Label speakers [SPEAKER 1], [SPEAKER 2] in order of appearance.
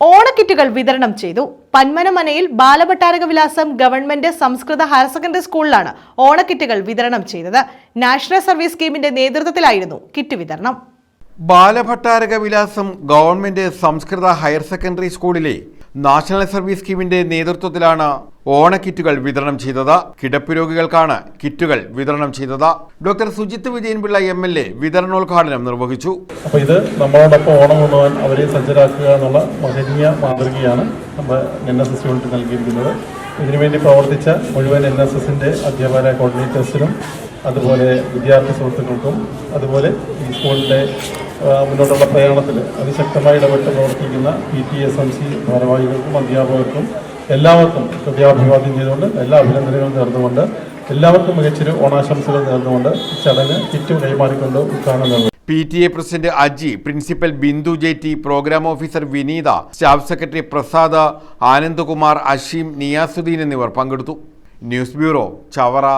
[SPEAKER 1] ഓണക്കിറ്റുകൾ വിതരണം ചെയ്തു. പന്മനമനയിൽ ബാലഭട്ടാരക വിലാസം ഗവൺമെന്റ് സംസ്കൃത ഹയർ സെക്കൻഡറി സ്കൂളിലാണ് ഓണക്കിറ്റുകൾ വിതരണം ചെയ്തത്. നാഷണൽ സർവീസ് സ്കീമിന്റെ നേതൃത്വത്തിലായിരുന്നു കിറ്റ് വിതരണം.
[SPEAKER 2] Balabhattaraka Vilasam government Samskrita higher secondary സ്കൂളിലെ നാഷണൽ സർവീസ് സ്കീമിന്റെ നേതൃത്വത്തിലാണ് ഓണക്കിറ്റുകൾ വിതരണം ചെയ്തത് കിടപ്പ് രോഗികൾക്കാണ്. കിറ്റുകൾ വിതരണം ചെയ്തത് doctor Sujith Vijayanpillai M L A വിതരണോദ്ഘാടനം നിർവഹിച്ചു.
[SPEAKER 3] അപ്പോൾ ഇത് നമ്മളോടൊപ്പം ഓണം കൊണ്ടുപോകാൻ അവരെ സജ്ജരാക്കുക എന്നുള്ള മഹനീയ മാതൃകയാണ് നമ്മൾ എൻ എസ് എസ് യൂണിറ്റ് നൽകിയിരിക്കുന്നത്. ഇതിനുവേണ്ടി പ്രവർത്തിച്ച മുഴുവൻ എൻ എസ് എസിന്റെ അധ്യാപക കോർഡിനേറ്റേഴ്സിനും അതുപോലെ വിദ്യാർത്ഥി സുഹൃത്തുക്കൾക്കും അതുപോലെ ഈ സ്കൂളിന്റെ മുന്നോട്ടുള്ള പ്രയാണത്തിൽ അതിശക്തമായി ഇടപെട്ട് പ്രവർത്തിക്കുന്ന P T S M C ഭാരവാഹികൾക്കും അധ്യാപകർക്കും എല്ലാവർക്കും ഹൃദയാഭിവാദ്യം ചെയ്തുകൊണ്ട് എല്ലാ അഭിനന്ദനങ്ങളും നേർന്നുകൊണ്ട് എല്ലാവർക്കും മികച്ചൊരു ഓണാശംസകൾ നേർന്നുകൊണ്ട് ചടങ്ങ് കിറ്റ് കൈമാറിക്കൊണ്ട് ഉദ്ഘാടനം നൽകും
[SPEAKER 2] P T A president Aji principal Bindu J T programme officer Vineetha staff secretary Prasad Anandkumar Asheem Niyasuddin എന്നിവർ പങ്കെടുത്തു. News bureau Chavara.